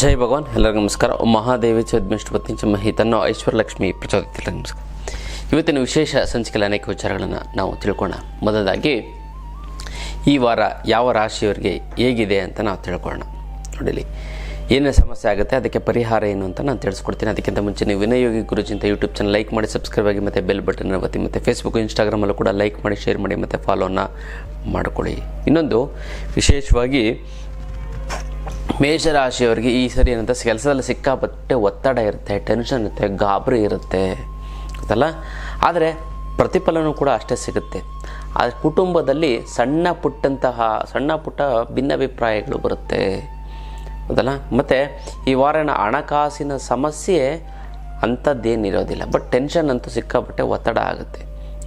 ಜೈ ಭಗವಾನ್, ಎಲ್ಲರಿಗೂ ನಮಸ್ಕಾರ. ಮಹಾದೇವಿ ಚದ್ಮಿಷ್ಟಪತಿ ಐಶ್ವರ್ಯ ಲಕ್ಷ್ಮಿ ಪ್ರಚೋದಿತ ನಮಸ್ಕಾರ. ಇವತ್ತಿನ ವಿಶೇಷ ಸಂಚಿಕೆಯಲ್ಲಿ ಅನೇಕ ವಿಚಾರಗಳನ್ನು ನಾವು ತಿಳ್ಕೊಳ್ಳೋಣ. ಮೊದಲಾಗಿ ಈ ವಾರ ಯಾವ ರಾಶಿಯವರಿಗೆ ಹೇಗಿದೆ ಅಂತ ನಾವು ತಿಳ್ಕೊಳ್ಳೋಣ. ನೋಡಿಲಿ, ಏನೇನು ಸಮಸ್ಯೆ ಆಗುತ್ತೆ, ಅದಕ್ಕೆ ಪರಿಹಾರ ಏನು ಅಂತ ನಾನು ತಿಳಿಸ್ಕೊಡ್ತೀನಿ. ಅದಕ್ಕಿಂತ ಮುಂಚೆ ನೀವು ವಿನಯೋಗಿ ಗುರುಜಿ ಅಂತ ಯೂಟ್ಯೂಬ್ ಚಾನಲ್ ಲೈಕ್ ಮಾಡಿ ಸಬ್ಸ್ಕ್ರೈಬ್ ಆಗಿ, ಮತ್ತು ಬೆಲ್ ಬಟನ್ ಒತ್ತಿ, ಮತ್ತು ಫೇಸ್ಬುಕ್ ಇನ್ಸ್ಟಾಗ್ರಾಮಲ್ಲೂ ಕೂಡ ಲೈಕ್ ಮಾಡಿ ಶೇರ್ ಮಾಡಿ, ಮತ್ತು ಫಾಲೋನ ಮಾಡ್ಕೊಳ್ಳಿ. ಇನ್ನೊಂದು, ವಿಶೇಷವಾಗಿ ಮೇಷರಾಶಿಯವರಿಗೆ ಈ ಸರಿ ಏನಂತ ಕೆಲಸದಲ್ಲಿ ಸಿಕ್ಕಾಪಟ್ಟೆ ಒತ್ತಡ ಇರುತ್ತೆ ಟೆನ್ಷನ್ ಇರುತ್ತೆ, ಗಾಬರಿ ಇರುತ್ತೆ, ಗೊತ್ತಲ್ಲ? ಆದರೆ ಪ್ರತಿಫಲನೂ ಕೂಡ ಅಷ್ಟೇ ಸಿಗುತ್ತೆ. ಆ ಕುಟುಂಬದಲ್ಲಿ ಸಣ್ಣ ಪುಟ್ಟಂತಹ, ಸಣ್ಣ ಪುಟ್ಟ ಭಿನ್ನಾಭಿಪ್ರಾಯಗಳು ಬರುತ್ತೆ ಹೌದಲ್ಲ ಮತ್ತು ಈ ವಾರನ ಹಣಕಾಸಿನ ಸಮಸ್ಯೆ ಅಂಥದ್ದೇನಿರೋದಿಲ್ಲ ಬಟ್ ಟೆನ್ಷನ್ ಅಂತೂ ಸಿಕ್ಕಾಪಟ್ಟೆ ಒತ್ತಡ ಆಗುತ್ತೆ.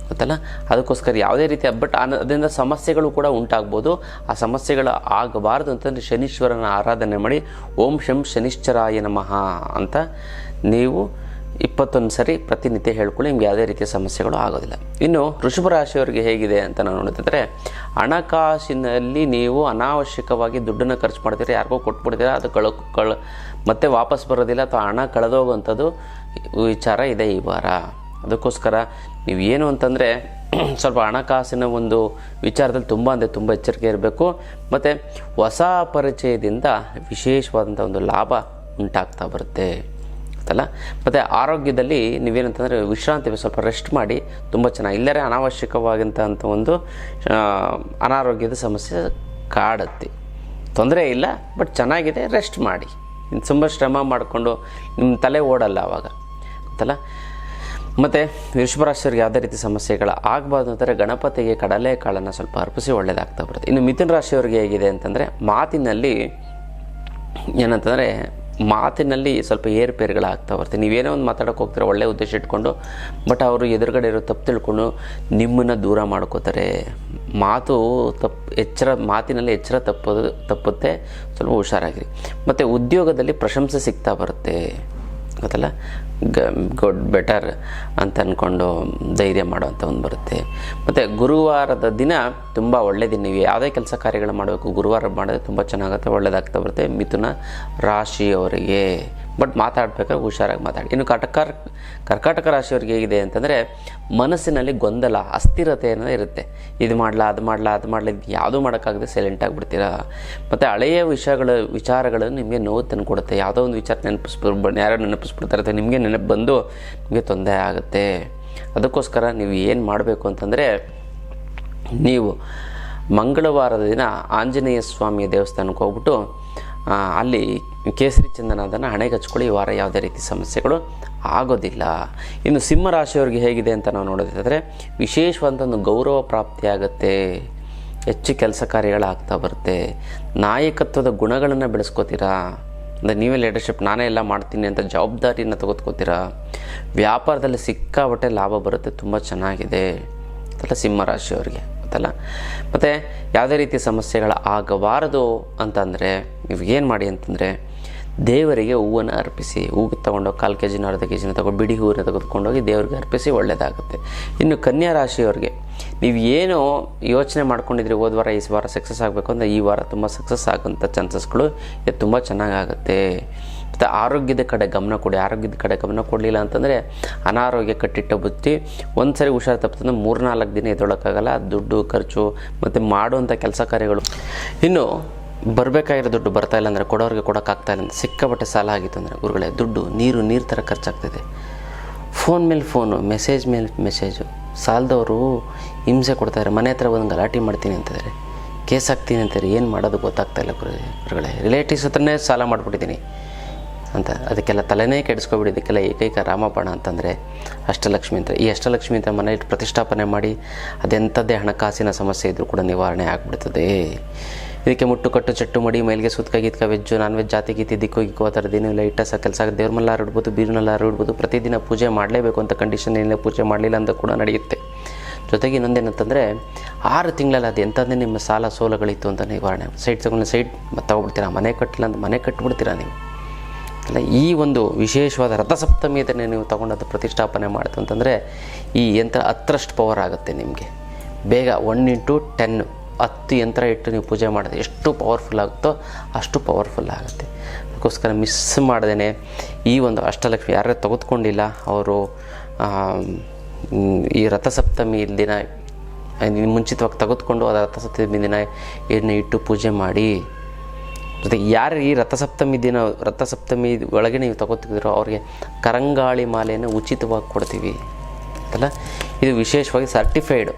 ಗೊತ್ತಲ್ಲ? ಅದಕ್ಕೋಸ್ಕರ ಯಾವುದೇ ರೀತಿಯ ಬಟ್ ಅದರಿಂದ ಸಮಸ್ಯೆಗಳು ಕೂಡ ಉಂಟಾಗ್ಬೋದು. ಆ ಸಮಸ್ಯೆಗಳು ಆಗಬಾರ್ದು ಅಂತಂದರೆ ಶನೀಶ್ವರನ ಆರಾಧನೆ ಮಾಡಿ, ಓಂ ಶಂ ಶನಿಶ್ಚರಾಯ ನಮಃ ಅಂತ ನೀವು ಇಪ್ಪತ್ತೊಂದು ಸರಿ ಪ್ರತಿನಿತ್ಯ ಹೇಳ್ಕೊಳ್ಳಿ, ನಿಮ್ಗೆ ಯಾವುದೇ ರೀತಿಯ ಸಮಸ್ಯೆಗಳು ಆಗೋದಿಲ್ಲ. ಇನ್ನು ವೃಷಭ ರಾಶಿಯವರಿಗೆ ಹೇಗಿದೆ ಅಂತ ನಾನು ನೋಡಿದ್ರೆ ಹಣಕಾಸಿನಲ್ಲಿ ನೀವು ಅನಾವಶ್ಯಕವಾಗಿ ದುಡ್ಡನ್ನು ಖರ್ಚು ಮಾಡ್ತೀರಿ, ಯಾರಿಗೋ ಕೊಟ್ಬಿಡ್ತೀರಾ, ಅದು ಕಳ ಕಳ, ಮತ್ತೆ ವಾಪಸ್ ಬರೋದಿಲ್ಲ, ಅಥವಾ ಹಣ ಕಳೆದೋಗುವಂಥದ್ದು ವಿಚಾರ ಇದೆ ಈ ವಾರ. ಅದಕ್ಕೋಸ್ಕರ ನೀವು ಏನು ಅಂತಂದರೆ ಸ್ವಲ್ಪ ಹಣಕಾಸಿನ ಒಂದು ವಿಚಾರದಲ್ಲಿ ತುಂಬ ಅಂದರೆ ತುಂಬ ಎಚ್ಚರಿಕೆ ಇರಬೇಕು. ಮತ್ತು ಹೊಸ ಪರಿಚಯದಿಂದ ವಿಶೇಷವಾದಂಥ ಒಂದು ಲಾಭ ಉಂಟಾಗ್ತಾ ಬರುತ್ತೆ. ಅಲ್ಲ ಮತ್ತು ಆರೋಗ್ಯದಲ್ಲಿ ನೀವೇನಂತಂದರೆ ವಿಶ್ರಾಂತಿ ಸ್ವಲ್ಪ ರೆಸ್ಟ್ ಮಾಡಿ ತುಂಬ ಚೆನ್ನಾಗಿ, ಇಲ್ಲರೆ ಅನಾವಶ್ಯಕವಾಗಿಂಥ ಒಂದು ಅನಾರೋಗ್ಯದ ಸಮಸ್ಯೆ ಕಾಡುತ್ತೆ. ತೊಂದರೆ ಇಲ್ಲ, ಬಟ್ ಚೆನ್ನಾಗಿದೆ ರೆಸ್ಟ್ ಮಾಡಿ. ತುಂಬ ಶ್ರಮ ಮಾಡಿಕೊಂಡು ನಿಮ್ಮ ತಲೆ ಓಡಲ್ಲ ಆವಾಗ ಗೊತ್ತಲ್ಲ? ಮತ್ತು ವೃಷಭರಾಶಿಯವ್ರಿಗೆ ಯಾವುದೇ ರೀತಿ ಸಮಸ್ಯೆಗಳು ಆಗಬಾರ್ದು ಅಂತಂದರೆ ಗಣಪತಿಗೆ ಕಡಲೆ ಕಾಳನ್ನು ಸ್ವಲ್ಪ ಅರ್ಪಿಸಿ ಒಳ್ಳೆಯದಾಗ್ತಾ ಬರುತ್ತೆ. ಇನ್ನು ಮಿಥುನ ರಾಶಿಯವರಿಗೆ ಹೇಗಿದೆ ಅಂತಂದರೆ ಮಾತಿನಲ್ಲಿ ಏನಂತಂದರೆ ಮಾತಿನಲ್ಲಿ ಸ್ವಲ್ಪ ಏರುಪೇರುಗಳಾಗ್ತಾ ಬರುತ್ತೆ. ನೀವೇನೋ ಒಂದು ಮಾತಾಡೋಕೆ ಹೋಗ್ತೀರ, ಒಳ್ಳೆ ಉದ್ದೇಶ ಇಟ್ಕೊಂಡು, ಬಟ್ ಅವರು ಎದುರುಗಡೆ ಇರೋ ತಪ್ಪು ತಿಳ್ಕೊಂಡು ನಿಮ್ಮನ್ನು ದೂರ ಮಾಡ್ಕೋತಾರೆ. ಮಾತು ತಪ್ಪು ಎಚ್ಚರ, ಮಾತಿನಲ್ಲಿ ಎಚ್ಚರ ತಪ್ಪೋದು ತಪ್ಪುತ್ತೆ. ಸ್ವಲ್ಪ ಹುಷಾರಾಗಿರಿ. ಮತ್ತು ಉದ್ಯೋಗದಲ್ಲಿ ಪ್ರಶಂಸೆ ಸಿಗ್ತಾ ಬರುತ್ತೆ. ಗೊತ್ತಲ್ಲ? ಗ ಗುಡ್ ಬೆಟರ್ ಅಂತ ಅಂದ್ಕೊಂಡು ಧೈರ್ಯ ಮಾಡುವಂಥ ಒಂದು ಬರುತ್ತೆ. ಮತ್ತು ಗುರುವಾರದ ದಿನ ತುಂಬ ಒಳ್ಳೆಯ ದಿನ ನೀವು ಯಾವುದೇ ಕೆಲಸ ಕಾರ್ಯಗಳು ಮಾಡಬೇಕು, ಗುರುವಾರ ಮಾಡಿದ್ರೆ ತುಂಬ ಚೆನ್ನಾಗುತ್ತೆ ಒಳ್ಳೆಯದಾಗ್ತಾ ಬರುತ್ತೆ ಮಿಥುನ ರಾಶಿಯವರಿಗೆ. ಬಟ್ ಮಾತಾಡ್ಬೇಕಾದ್ರೆ ಹುಷಾರಾಗಿ ಮಾತಾಡಿ. ಇನ್ನು ಕಟಕರ್, ಕರ್ಕಾಟಕ ರಾಶಿಯವ್ರಿಗೆ ಹೇಗಿದೆ ಅಂತಂದರೆ ಮನಸ್ಸಿನಲ್ಲಿ ಗೊಂದಲ, ಅಸ್ಥಿರತೆ ಅನ್ನೋದು ಇರುತ್ತೆ. ಇದು ಮಾಡಲ, ಅದು ಮಾಡಲ ಅದು ಮಾಡಲ ಯಾವುದೂ ಮಾಡೋಕ್ಕಾಗದೆ ಸೈಲೆಂಟ್ ಆಗಿಬಿಡ್ತೀರಾ ಮತ್ತು ಹಳೆಯ ವಿಷಯಗಳು ವಿಚಾರಗಳು ನಿಮಗೆ ನೋವು ತಂದು ಕೊಡುತ್ತೆ ಯಾವುದೋ ಒಂದು ವಿಚಾರ ನೆನಪಿಸ್ಬಿಡ್, ಯಾರೋ ನೆನಪಿಸ್ಬಿಡ್ತಾರೆ ನಿಮಗೆ ನೆನಪು ಬಂದು ನಿಮಗೆ ತೊಂದರೆ ಆಗುತ್ತೆ. ಅದಕ್ಕೋಸ್ಕರ ನೀವು ಏನು ಮಾಡಬೇಕು ಅಂತಂದರೆ, ನೀವು ಮಂಗಳವಾರದ ದಿನ ಆಂಜನೇಯ ಸ್ವಾಮಿಯ ದೇವಸ್ಥಾನಕ್ಕೆ ಹೋಗ್ಬಿಟ್ಟು ಅಲ್ಲಿ ಕೇಸರಿ ಚಂದನದನ್ನು ಹಣೆಗೆ ಹಚ್ಕೊಳ್ಳಿ ವಾರ ಯಾವುದೇ ರೀತಿ ಸಮಸ್ಯೆಗಳು ಆಗೋದಿಲ್ಲ. ಇನ್ನು ಸಿಂಹರಾಶಿಯವ್ರಿಗೆ ಹೇಗಿದೆ ಅಂತ ನಾವು ನೋಡೋದಾದರೆ ಒಂದು ಗೌರವ ಪ್ರಾಪ್ತಿಯಾಗುತ್ತೆ. ಹೆಚ್ಚು ಕೆಲಸ ಕಾರ್ಯಗಳಾಗ್ತಾ ಬರುತ್ತೆ. ನಾಯಕತ್ವದ ಗುಣಗಳನ್ನು ಬೆಳೆಸ್ಕೋತೀರಾ? ಅಂದರೆ ನೀವೇ ಲೀಡರ್ಶಿಪ್ ನಾನೇ ಎಲ್ಲ ಮಾಡ್ತೀನಿ ಅಂತ ಜವಾಬ್ದಾರಿಯನ್ನು ತೆಗೆದುಕೋತೀರಾ? ವ್ಯಾಪಾರದಲ್ಲಿ ಸಿಕ್ಕಾಪಟ್ಟೆ ಲಾಭ ಬರುತ್ತೆ, ತುಂಬ ಚೆನ್ನಾಗಿದೆ ಅದೆಲ್ಲ ಸಿಂಹರಾಶಿಯವರಿಗೆ ರಾಶಿಯವರಿಗೆ ಗೊತ್ತಲ್ಲ? ಮತ್ತು ಯಾವುದೇ ರೀತಿಯ ಸಮಸ್ಯೆಗಳು ಆಗಬಾರದು ಅಂತಂದರೆ, ನೀವು ಏನು ಮಾಡಿ ಅಂತಂದರೆ ದೇವರಿಗೆ ಹೂವನ್ನು ಅರ್ಪಿಸಿ ಹೂವು ತೊಗೊಂಡೋಗಿ ಕಾಲು ಕೆ ಜಿನ ಅರ್ಧ ಕೆ ಜಿನ ತಗೊಂಡು ಬಿಡಿ ಹೂವನ್ನು ತೆಗೆದುಕೊಂಡೋಗಿ ದೇವರಿಗೆ ಅರ್ಪಿಸಿ ಒಳ್ಳೆಯದಾಗುತ್ತೆ ಇನ್ನು ಕನ್ಯಾ ರಾಶಿಯವ್ರಿಗೆ, ನೀವು ಏನು ಯೋಚನೆ ಮಾಡ್ಕೊಂಡಿದ್ರಿ, ಹೋದ ವಾರ ಈ ವಾರ ಸಕ್ಸಸ್ ಆಗಬೇಕು ಅಂದರೆ ಈ ವಾರ ತುಂಬ ಸಕ್ಸಸ್ ಆಗೋಂಥ ಚಾನ್ಸಸ್ಗಳು ಇದು ತುಂಬ ಚೆನ್ನಾಗಾಗುತ್ತೆ. ಮತ್ತು ಆರೋಗ್ಯದ ಕಡೆ ಗಮನ ಕೊಡಿ, ಆರೋಗ್ಯದ ಕಡೆ ಗಮನ ಕೊಡಲಿಲ್ಲ ಅಂತಂದರೆ ಅನಾರೋಗ್ಯ, ಕಟ್ಟಿಟ್ಟ ಬುತ್ತಿ ಒಂದು ಸರಿ ಹುಷಾರು ತಪ್ಪಿದ್ರೆ ಮೂರ್ನಾಲ್ಕು ದಿನ ಎದ್ದೊಳಕ್ಕಾಗಲ್ಲ. ದುಡ್ಡು, ಖರ್ಚು, ಮತ್ತು ಮಾಡುವಂಥ ಕೆಲಸ ಕಾರ್ಯಗಳು. ಇನ್ನು ಬರಬೇಕಾಗಿರೋ ದುಡ್ಡು ಬರ್ತಾ ಇಲ್ಲ ಅಂದರೆ ಕೊಡೋರಿಗೆ ಕೊಡೋಕ್ಕಾಗ್ತಾ ಇಲ್ಲ ಅಂದರೆ ಸಾಲ ಆಗಿತ್ತು ಅಂದರೆ ಗುರುಗಳೇ, ದುಡ್ಡು, ನೀರು ನೀರು ಥರ ಖರ್ಚಾಗ್ತಿದೆ. ಫೋನ್ ಮೇಲೆ ಫೋನು, ಮೆಸೇಜ್ ಮೇಲೆ ಮೆಸೇಜು. ಸಾಲದವರು ಹಿಂಸೆ ಕೊಡ್ತಾರೆ ಮನೆ ಹತ್ರ ಬಂದು ಗಲಾಟೆ ಮಾಡ್ತೀನಿ ಅಂತಿದ್ದಾರೆ. ಕೇಸ್ ಹಾಕ್ತೀನಿ ಅಂತಾರೆ ಏನು ಮಾಡೋದು ಗೊತ್ತಾಗ್ತಾ ಇಲ್ಲ ಗುರು ಗುರುಗಳೇ. ರಿಲೇಟಿವ್ಸ್ ಹತ್ರನೇ ಸಾಲ ಮಾಡಿಬಿಟ್ಟಿದ್ದೀನಿ ಅಂತ. ಅದಕ್ಕೆಲ್ಲ ತಲೆನೇ ಕೆಡಿಸ್ಕೊಬಿಡಿ. ಇದಕ್ಕೆಲ್ಲ ಏಕೈಕ ರಾಮಪಣ ಅಂತಂದರೆ ಅಷ್ಟಲಕ್ಷ್ಮಿ ಅಂತ. ಈ ಅಷ್ಟಲಕ್ಷ್ಮಿ ಅಂತ ಮನೆಯಲ್ಲಿ ಪ್ರತಿಷ್ಠಾಪನೆ ಮಾಡಿ ಅದೆಂಥದ್ದೇ ಹಣಕಾಸಿನ ಸಮಸ್ಯೆ ಇದ್ದರೂ ಕೂಡ ನಿವಾರಣೆ ಆಗಿಬಿಡ್ತದೆ. ಇದಕ್ಕೆ ಮುಟ್ಟು ಕಟ್ಟು ಚಟ್ಟು ಮಡಿ, ಮೈಲಿಗೆ ಸುತ್ಕ ಗೀತ್ಕ ವೆಜ್ಜು ನಾನ್ ವೆಜ್ ಜಾತಿ ಗೀತಿ, ದಿಕ್ಕು ಗಿಕ್ಕು, ಆ ಥರದ್ದೇನು ಇಲ್ಲ. ಇಟ್ಟ ಕೆಲಸ ದೇವ್ರ ಮಲ್ಲಾರು ಇಡ್ಬೋದು ಬೀರ್ನಲ್ಲಾರು ಇಡ್ಬೋದು ಪ್ರತಿದಿನ ಪೂಜೆ ಮಾಡಲೇಬೇಕು ಅಂತ ಕಂಡೀಷನ್ ಏನಿಲ್ಲ, ಪೂಜೆ ಮಾಡಲಿಲ್ಲ ಅಂತ ಕೂಡ ನಡೆಯುತ್ತೆ. ಜೊತೆಗೆ ಇನ್ನೊಂದೇನಂತಂದರೆ ಆರು ತಿಂಗಳಲ್ಲಿ ಅದು ಎಂಥದ್ದೇ ನಿಮ್ಮ ಸಾಲ ಸೋಲಗಳಿತ್ತು ಅಂತ ನಿವಾರಣೆ ಸೈಟ್ ತಗೊಂಡು ಸೈಟ್ ತಗೊಬಿಡ್ತೀರಾ ಮನೆ ಕಟ್ಟಲಿಲ್ಲ ಅಂತ ಮನೆ ಕಟ್ಟಿಬಿಡ್ತೀರಾ ನೀವು? ಅಲ್ಲ, ಈ ಒಂದು ವಿಶೇಷವಾದ ರಥಸಪ್ತಮಿಯದನ್ನೇ ನೀವು ತಗೊಂಡದ್ದು ಪ್ರತಿಷ್ಠಾಪನೆ ಮಾಡ್ತು ಅಂತಂದರೆ, ಈ ಯಂತ್ರ ಹತ್ತರಷ್ಟು ಪವರ್ ಆಗುತ್ತೆ ನಿಮಗೆ. ಬೇಗ ಒನ್ ಇಂಟು ಟೆನ್ ಹತ್ತು ಯಂತ್ರ ಇಟ್ಟು ನೀವು ಪೂಜೆ ಮಾಡಿದ್ರೆ ಎಷ್ಟು ಪವರ್ಫುಲ್ ಆಗುತ್ತೋ ಅಷ್ಟು ಪವರ್ಫುಲ್ ಆಗುತ್ತೆ. ಅದಕ್ಕೋಸ್ಕರ ಮಿಸ್ ಮಾಡ್ದೇ ಈ ಒಂದು ಅಷ್ಟಲಕ್ಷ್ಮಿ ಯಾರೇ ತೆಗೆದುಕೊಂಡಿಲ್ಲ, ಅವರು ಈ ರಥಸಪ್ತಮಿ ದಿನ ಮುಂಚಿತವಾಗಿ ತೆಗೆದುಕೊಂಡು ಅದು ರಥಸಪ್ತಮಿ ದಿನ ಎಣ್ಣೆ ಇಟ್ಟು ಪೂಜೆ ಮಾಡಿ, ಜೊತೆಗೆ ಯಾರು ಈ ರಥಸಪ್ತಮಿ ದಿನ, ರಥಸಪ್ತಮಿ ಒಳಗೆ ನೀವು ತಗೋತಿದ್ದೀರೋ ಅವ್ರಿಗೆ ಕರಂಗಾಳಿ ಮಾಲೆಯನ್ನು ಉಚಿತವಾಗಿ ಕೊಡ್ತೀವಿ. ಅಂತಲ್ಲ ಇದು ವಿಶೇಷವಾಗಿ ಸರ್ಟಿಫೈಡ್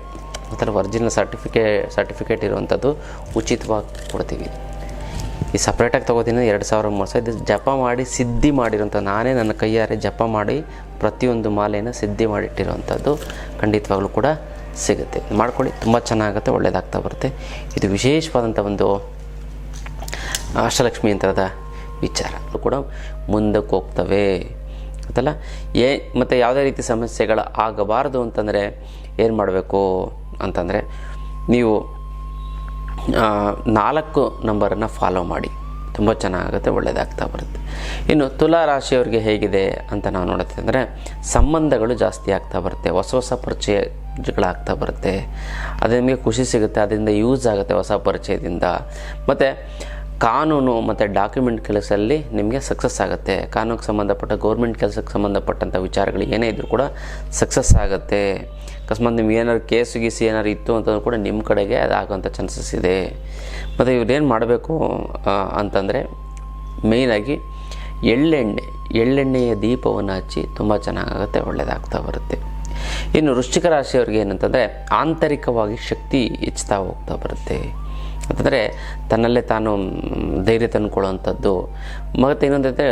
ಮತ್ತು ಒರಿಜಿನಲ್ ಸರ್ಟಿಫಿಕೇ ಸರ್ಟಿಫಿಕೇಟ್ ಇರುವಂಥದ್ದು ಉಚಿತವಾಗಿ ಕೊಡ್ತೀವಿ. ಈ ಸಪ್ರೇಟಾಗಿ ತೊಗೋತೀನಿ ಎರಡು ಸಾವಿರ ಮೂರು ಸಾವಿರ ಇದು ಜಪ ಮಾಡಿ, ಸಿದ್ಧಿ ಮಾಡಿರುವಂಥ ನಾನೇ ನನ್ನ ಕೈಯಾರೆ ಜಪ ಮಾಡಿ ಪ್ರತಿಯೊಂದು ಮಾಲೆಯನ್ನು ಸಿದ್ಧಿ ಮಾಡಿಟ್ಟಿರುವಂಥದ್ದು ಖಂಡಿತವಾಗ್ಲೂ ಕೂಡ ಸಿಗುತ್ತೆ. ಮಾಡ್ಕೊಳ್ಳಿ, ತುಂಬ ಚೆನ್ನಾಗುತ್ತೆ ಒಳ್ಳೆಯದಾಗ್ತಾ ಬರುತ್ತೆ. ಇದು ವಿಶೇಷವಾದಂಥ ಒಂದು ಅಷ್ಟಲಕ್ಷ್ಮಿ ಯಂತ್ರದ ವಿಚಾರ. ಕೂಡ ಮುಂದಕ್ಕೆ ಹೋಗ್ತವೆ. ಗೊತ್ತಲ್ಲ? ಏ, ಮತ್ತು ಯಾವುದೇ ರೀತಿ ಸಮಸ್ಯೆಗಳು ಆಗಬಾರ್ದು ಅಂತಂದರೆ ಏನು ಮಾಡಬೇಕು? ಅಂತಂದರೆ ನೀವು ನಾಲ್ಕು ನಂಬರನ್ನು ಫಾಲೋ ಮಾಡಿ. ತುಂಬ ಚೆನ್ನಾಗುತ್ತೆ ಒಳ್ಳೆಯದಾಗ್ತಾ ಬರುತ್ತೆ. ಇನ್ನು ತುಲಾ ರಾಶಿಯವ್ರಿಗೆ ಹೇಗಿದೆ ಅಂತ ನಾವು ನೋಡುತ್ತೆ ಅಂದರೆ, ಸಂಬಂಧಗಳು ಜಾಸ್ತಿ ಆಗ್ತಾ ಬರುತ್ತೆ, ಹೊಸ ಹೊಸ ಪರಿಚಯಗಳಾಗ್ತಾ ಬರುತ್ತೆ. ಅದು ನಿಮಗೆ ಖುಷಿ ಸಿಗುತ್ತೆ, ಅದರಿಂದ ಯೂಸ್ ಆಗುತ್ತೆ ಹೊಸ ಪರಿಚಯದಿಂದ. ಮತ್ತು ಕಾನೂನು ಮತ್ತು ಡಾಕ್ಯುಮೆಂಟ್ ಕೆಲಸದಲ್ಲಿ ನಿಮಗೆ ಸಕ್ಸಸ್ ಆಗುತ್ತೆ. ಕಾನೂನಿಗೆ ಸಂಬಂಧಪಟ್ಟ ಗೌರ್ಮೆಂಟ್ ಕೆಲಸಕ್ಕೆ ಸಂಬಂಧಪಟ್ಟಂಥ ವಿಚಾರಗಳು ಏನೇ ಇದ್ದರೂ ಕೂಡ ಸಕ್ಸಸ್ ಆಗುತ್ತೆ. ಅಕಸ್ಮಾತ್ ನಿಮ್ಗೆ ಏನಾದ್ರು ಕೇಸು ಗೀಸು ಏನಾದ್ರು ಇತ್ತು ಅಂತಂದ್ರೂ ಕೂಡ ನಿಮ್ಮ ಕಡೆಗೆ ಅದು ಆಗೋಂಥ ಚಾನ್ಸಸ್ ಇದೆ. ಮತ್ತು ಇವ್ರೇನು ಮಾಡಬೇಕು ಅಂತಂದರೆ ಮೇಯ್ನಾಗಿ ಎಳ್ಳೆಣ್ಣೆ, ಎಳ್ಳೆಣ್ಣೆಯ ದೀಪವನ್ನು ಹಚ್ಚಿ ತುಂಬ ಚೆನ್ನಾಗಾಗುತ್ತೆ ಒಳ್ಳೆಯದಾಗ್ತಾ ಬರುತ್ತೆ. ಇನ್ನು ವೃಶ್ಚಿಕ ರಾಶಿಯವ್ರಿಗೆ ಏನಂತಂದರೆ ಆಂತರಿಕವಾಗಿ ಶಕ್ತಿ ಹೆಚ್ಚುತ್ತಾ ಹೋಗ್ತಾ ಬರುತ್ತೆ. ಅಂತಂದರೆ ತನ್ನಲ್ಲೇ ತಾನು ಧೈರ್ಯ ತಂದುಕೊಳ್ಳುವಂಥದ್ದು. ಮತ್ತು ಇನ್ನೊಂದಂದರೆ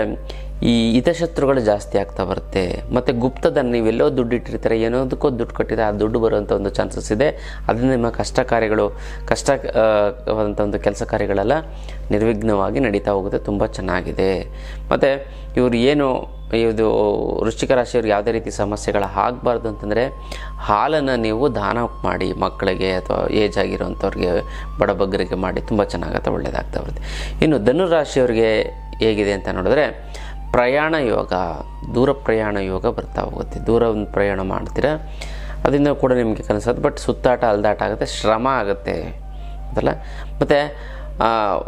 ಈ ಹಿತಶತ್ರುಗಳು ಜಾಸ್ತಿ ಆಗ್ತಾ ಬರುತ್ತೆ. ಮತ್ತು ಗುಪ್ತದನ್ನು ನೀವೆಲ್ಲೋ ದುಡ್ಡು ಇಟ್ಟಿರ್ತಾರೆ, ಏನೋದಕ್ಕೋ ದುಡ್ಡು ಕಟ್ಟಿದ್ರೆ ಆ ದುಡ್ಡು ಬರುವಂಥ ಒಂದು ಚಾನ್ಸಸ್ ಇದೆ. ಅದರಿಂದ ನಿಮ್ಮ ಕಷ್ಟ ಕಾರ್ಯಗಳು, ಕಷ್ಟ ಆದಂಥ ಒಂದು ಕೆಲಸ ಕಾರ್ಯಗಳೆಲ್ಲ ನಿರ್ವಿಘ್ನವಾಗಿ ನಡೀತಾ ಹೋಗುತ್ತೆ. ತುಂಬ ಚೆನ್ನಾಗಿದೆ. ಮತ್ತು ಇವರು ಏನು ಇದು ವೃಶ್ಚಿಕ ರಾಶಿಯವ್ರಿಗೆ ಯಾವುದೇ ರೀತಿ ಸಮಸ್ಯೆಗಳು ಆಗಬಾರ್ದು ಅಂತಂದರೆ ಹಾಲನ್ನು ನೀವು ದಾನ ಮಾಡಿ ಮಕ್ಕಳಿಗೆ ಅಥವಾ ಏಜ್ ಆಗಿರೋಂಥವ್ರಿಗೆ ಬಡಬಗ್ಗರಿಗೆ ಮಾಡಿ ತುಂಬ ಚೆನ್ನಾಗತ್ತೆ ಒಳ್ಳೆಯದಾಗ್ತಾ ಬರುತ್ತೆ. ಇನ್ನು ಧನು ರಾಶಿಯವ್ರಿಗೆ ಹೇಗಿದೆ ಅಂತ ನೋಡಿದ್ರೆ ಪ್ರಯಾಣ ಯೋಗ, ದೂರ ಪ್ರಯಾಣ ಯೋಗ ಬರ್ತಾ ಹೋಗುತ್ತೆ. ದೂರ ಒಂದು ಪ್ರಯಾಣ ಮಾಡ್ತೀರಾ ಅದರಿಂದ ಕೂಡ ನಿಮಗೆ ಕನಸತ್ತೆ ಬಟ್ ಸುತ್ತಾಟ, ಅಲ್ದಾಟ ಆಗುತ್ತೆ, ಶ್ರಮ ಆಗುತ್ತೆ. ಅದಲ್ಲ? ಮತ್ತು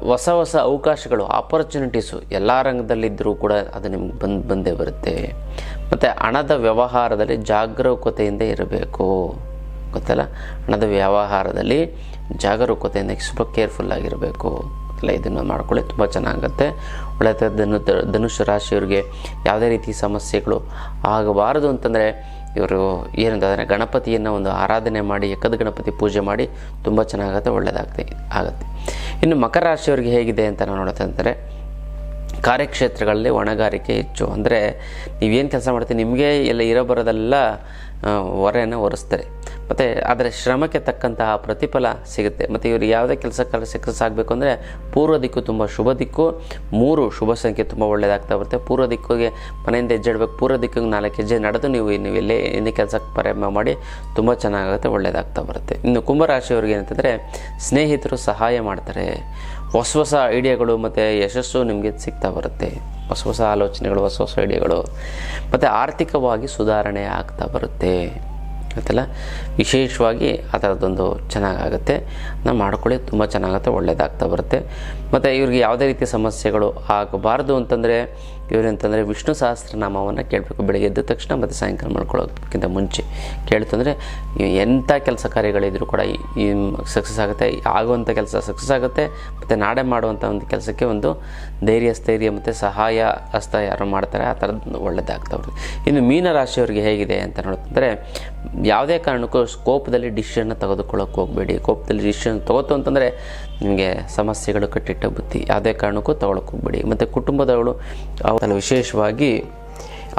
ಹೊಸ ಹೊಸ ಅವಕಾಶಗಳು ಆಪರ್ಚುನಿಟೀಸು ಎಲ್ಲ ರಂಗದಲ್ಲಿದ್ದರೂ ಕೂಡ ಅದು ನಿಮ್ಗೆ ಬಂದು, ಬಂದೇ ಬರುತ್ತೆ. ಮತ್ತು ಹಣದ ವ್ಯವಹಾರದಲ್ಲಿ ಜಾಗರೂಕತೆಯಿಂದ ಇರಬೇಕು. ಗೊತ್ತಲ್ಲ? ಹಣದ ವ್ಯವಹಾರದಲ್ಲಿ ಜಾಗರೂಕತೆಯಿಂದ ಸ್ವಲ್ಪ ಕೇರ್ಫುಲ್ ಆಗಿರಬೇಕು. ಅಲ್ಲ ಇದನ್ನು ಮಾಡ್ಕೊಳ್ಳಿ, ತುಂಬ ಚೆನ್ನಾಗುತ್ತೆ. ಒಳ್ಳೆಯ ಧನು ಧನುಷ್ ರಾಶಿಯವ್ರಿಗೆ ಯಾವುದೇ ರೀತಿ ಸಮಸ್ಯೆಗಳು ಆಗಬಾರದು ಅಂತಂದರೆ ಇವರು ಏನಂತಂದರೆ ಗಣಪತಿಯನ್ನು ಒಂದು ಆರಾಧನೆ ಮಾಡಿ ಎಕ್ಕದ ಗಣಪತಿ ಪೂಜೆ ಮಾಡಿ ತುಂಬ ಚೆನ್ನಾಗುತ್ತೆ ಒಳ್ಳೆಯದಾಗ್ತೆ ಆಗುತ್ತೆ. ಇನ್ನು ಮಕರ ರಾಶಿಯವರಿಗೆ ಹೇಗಿದೆ ಅಂತ ನಾವು ನೋಡೋದಂದರೆ ಕಾರ್ಯಕ್ಷೇತ್ರಗಳಲ್ಲಿ ಹೊಣೆಗಾರಿಕೆ ಹೆಚ್ಚು. ಅಂದರೆ ನೀವೇನು ಕೆಲಸ ಮಾಡ್ತೀವಿ ನಿಮಗೆ ಎಲ್ಲ ಇರೋ ಬರೋದೆಲ್ಲ ಹೊರೆಯನ್ನು ಹೊರಿಸ್ತಾರೆ ಮತ್ತು ಅದರ ಶ್ರಮಕ್ಕೆ ತಕ್ಕಂತಹ ಪ್ರತಿಫಲ ಸಿಗುತ್ತೆ. ಮತ್ತು ಇವರು ಯಾವುದೇ ಕೆಲಸ ಕಾರ್ಯ ಸಕ್ಸಸ್ ಆಗಬೇಕು ಅಂದರೆ ಪೂರ್ವ ದಿಕ್ಕು ತುಂಬ ಶುಭ ದಿಕ್ಕು, ಮೂರು ಶುಭ ಸಂಖ್ಯೆ ತುಂಬ ಒಳ್ಳೆಯದಾಗ್ತಾ ಬರುತ್ತೆ. ಪೂರ್ವ ದಿಕ್ಕಿಗೆ ಮನೆಯಿಂದ ಹೆಜ್ಜೆ ಇಡಬೇಕು. ಪೂರ್ವ ದಿಕ್ಕಿಗೆ ನಾಲ್ಕು ಹೆಜ್ಜೆ ನಡೆದು ನೀವು ನೀವು ಎಲ್ಲೇ ಏನೇ ಕೆಲಸಕ್ಕೆ ಪ್ರಾರಂಭ ಮಾಡಿ ತುಂಬ ಚೆನ್ನಾಗುತ್ತೆ ಒಳ್ಳೆಯದಾಗ್ತಾ ಬರುತ್ತೆ. ಇನ್ನು ಕುಂಭರಾಶಿಯವ್ರಿಗೆ ಏನಂತಂದರೆ ಸ್ನೇಹಿತರು ಸಹಾಯ ಮಾಡ್ತಾರೆ. ಹೊಸ ಹೊಸ ಐಡಿಯಾಗಳು ಮತ್ತು ಯಶಸ್ಸು ನಿಮಗೆ ಸಿಗ್ತಾ ಬರುತ್ತೆ. ಹೊಸ ಹೊಸ ಆಲೋಚನೆಗಳು, ಹೊಸ ಹೊಸ ಐಡಿಯಾಗಳು. ಮತ್ತು ಆರ್ಥಿಕವಾಗಿ ಸುಧಾರಣೆ ಆಗ್ತಾ ಬರುತ್ತೆ. ಗೊತ್ತಲ್ಲ ವಿಶೇಷವಾಗಿ ಆ ಥರದ್ದೊಂದು ಚೆನ್ನಾಗಾಗುತ್ತೆ. ನಾವು ಮಾಡ್ಕೊಳ್ಳಿ ತುಂಬ ಚೆನ್ನಾಗುತ್ತೆ ಒಳ್ಳೆಯದಾಗ್ತಾ ಬರುತ್ತೆ. ಮತ್ತು ಇವ್ರಿಗೆ ಯಾವುದೇ ರೀತಿಯ ಸಮಸ್ಯೆಗಳು ಆಗಬಾರ್ದು ಅಂತಂದರೆ ಇವ್ರೆಂತಂದರೆ ವಿಷ್ಣು ಸಹಸ್ರನಾಮವನ್ನು ಕೇಳಬೇಕು. ಬೆಳಗ್ಗೆ ಎದ್ದ ತಕ್ಷಣ ಮತ್ತು ಸಾಯಂಕಾಲ ಮಾಡ್ಕೊಳ್ಳೋಕ್ಕಿಂತ ಮುಂಚೆ ಕೇಳ್ತಂದರೆ ಎಂಥ ಕೆಲಸ ಕಾರ್ಯಗಳಿದ್ರೂ ಕೂಡ ಈ ಸಕ್ಸಸ್ ಆಗುತ್ತೆ ಆಗುವಂಥ ಕೆಲಸ ಸಕ್ಸಸ್ ಆಗುತ್ತೆ, ಮತ್ತು ನಾಡೆ ಮಾಡುವಂಥ ಒಂದು ಕೆಲಸಕ್ಕೆ ಒಂದು ಧೈರ್ಯ, ಸ್ಥೈರ್ಯ ಮತ್ತು ಸಹಾಯ, ಹಸ್ತ ಯಾರು ಮಾಡ್ತಾರೆ, ಆ ಥರದ್ದು ಒಳ್ಳೆಯದಾಗ್ತಾ ಬರುತ್ತೆ ಇನ್ನು ಮೀನ ರಾಶಿಯವರಿಗೆ ಹೇಗಿದೆ ಅಂತ ನೋಡ್ತಂದರೆ ಯಾವುದೇ ಕಾರಣಕ್ಕೂ ಕೋಪದಲ್ಲಿ ಡಿಸಿಷನ್ನ ತೆಗೆದುಕೊಳ್ಳೋಕೆ ಹೋಗಬೇಡಿ. ಕೋಪದಲ್ಲಿ ಡಿಸಿಷನ್ ತಗೋತು ಅಂತಂದರೆ ನಿಮಗೆ ಸಮಸ್ಯೆಗಳು ಕಟ್ಟಿಟ್ಟ ಬುತ್ತಿ ಯಾವುದೇ ಕಾರಣಕ್ಕೂ ತೊಗೊಳಕ್ಕೆ ಹೋಗ್ಬೇಡಿ. ಮತ್ತು ಕುಟುಂಬದವಳು ನಾನು ವಿಶೇಷವಾಗಿ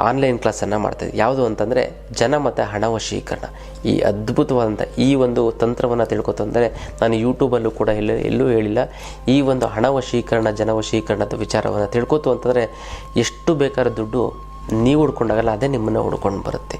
ಆನ್ಲೈನ್ ಕ್ಲಾಸನ್ನು ಮಾಡ್ತಾಯಿದ್ದೆ ಯಾವುದು ಅಂತಂದರೆ ಜನ ಮತ್ತು ಹಣ ವಶೀಕರಣ. ಈ ಅದ್ಭುತವಾದಂಥ ಈ ಒಂದು ತಂತ್ರವನ್ನು ತಿಳ್ಕೊತಂದರೆ ನಾನು ಯೂಟ್ಯೂಬಲ್ಲೂ ಕೂಡ ಎಲ್ಲ ಎಲ್ಲೂ ಹೇಳಿಲ್ಲ. ಈ ಒಂದು ಹಣ ವಶೀಕರಣ, ಜನ ವಶೀಕರಣದ ವಿಚಾರವನ್ನು ತಿಳ್ಕೊತು ಅಂತಂದರೆ ಎಷ್ಟು ಬೇಕಾದ ದುಡ್ಡು ನೀವು ಹುಡ್ಕೊಂಡಾಗಲ್ಲ, ಅದೇ ನಿಮ್ಮನ್ನು ಹುಡ್ಕೊಂಡು ಬರುತ್ತೆ.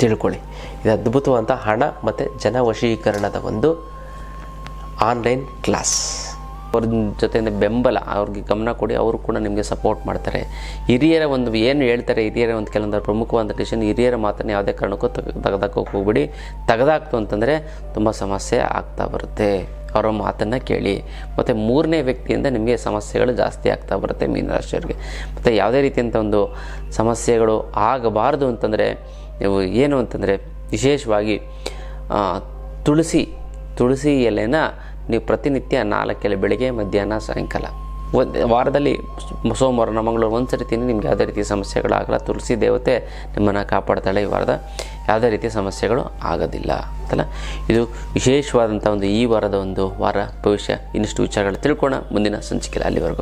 ತಿಳ್ಕೊಳ್ಳಿ. ಇದು ಅದ್ಭುತವಾದಂಥ ಹಣ ಮತ್ತು ಜನ ವಶೀಕರಣದ ಒಂದು ಆನ್ಲೈನ್ ಕ್ಲಾಸ್. ಅವ್ರ ಜೊತೆಯಿಂದ ಬೆಂಬಲ, ಅವ್ರಿಗೆ ಗಮನ ಕೊಡಿ, ಅವರು ಕೂಡ ನಿಮಗೆ ಸಪೋರ್ಟ್ ಮಾಡ್ತಾರೆ. ಹಿರಿಯರ ಒಂದು ಏನು ಹೇಳ್ತಾರೆ, ಹಿರಿಯರ ಒಂದು ಕೆಲವೊಂದು ಪ್ರಮುಖವಾದ ಡಿಸಿಷನ್ ಹಿರಿಯರ ಮಾತನ್ನು ಯಾವುದೇ ಕಾರಣಕ್ಕೂ ತೆಗೆದಾಕೋಕೆ ಹೋಗ್ಬಿಡಿ. ತೆಗೆದಾಕ್ತು ಅಂತಂದರೆ ತುಂಬ ಸಮಸ್ಯೆ ಆಗ್ತಾ ಬರುತ್ತೆ. ಅವರ ಮಾತನ್ನು ಕೇಳಿ. ಮತ್ತು ಮೂರನೇ ವ್ಯಕ್ತಿಯಿಂದ ನಿಮಗೆ ಸಮಸ್ಯೆಗಳು ಜಾಸ್ತಿ ಆಗ್ತಾ ಬರುತ್ತೆ ಮೀನರಾಶಿಯವರಿಗೆ. ಮತ್ತು ಯಾವುದೇ ರೀತಿಯಂಥ ಒಂದು ಸಮಸ್ಯೆಗಳು ಆಗಬಾರ್ದು ಅಂತಂದರೆ ನೀವು ಏನು ಅಂತಂದರೆ ವಿಶೇಷವಾಗಿ ತುಳಸಿ ತುಳಸಿ ಎಲೆನ ನೀವು ಪ್ರತಿನಿತ್ಯ ನಾಲ್ಕೆಲೆ ಬೆಳಗ್ಗೆ, ಮಧ್ಯಾಹ್ನ, ಸಾಯಂಕಾಲ. ಒಂದು ವಾರದಲ್ಲಿ ಸೋಮವಾರ ಮಂಗಳವಾರ ಒಂದು ಸರಿ ತಿಂದು ನಿಮ್ಗೆ ಯಾವುದೇ ರೀತಿಯ ಸಮಸ್ಯೆಗಳಾಗಲ್ಲ ತುಳಸಿ ದೇವತೆ ನಿಮ್ಮನ್ನು ಕಾಪಾಡ್ತಾಳೆ ಈ ವಾರದ, ಯಾವುದೇ ರೀತಿಯ ಸಮಸ್ಯೆಗಳು ಆಗೋದಿಲ್ಲ ಅಂತಲ್ಲ. ಇದು ವಿಶೇಷವಾದಂಥ ಒಂದು ಈ ವಾರದ ಒಂದು ವಾರ ಭವಿಷ್ಯ. ಇನ್ನಷ್ಟು ವಿಚಾರಗಳು ತಿಳ್ಕೋಣ ಮುಂದಿನ ಸಂಚಿಕೆಯಲ್ಲಿ ಅಲ್ಲಿವರೆಗೂ.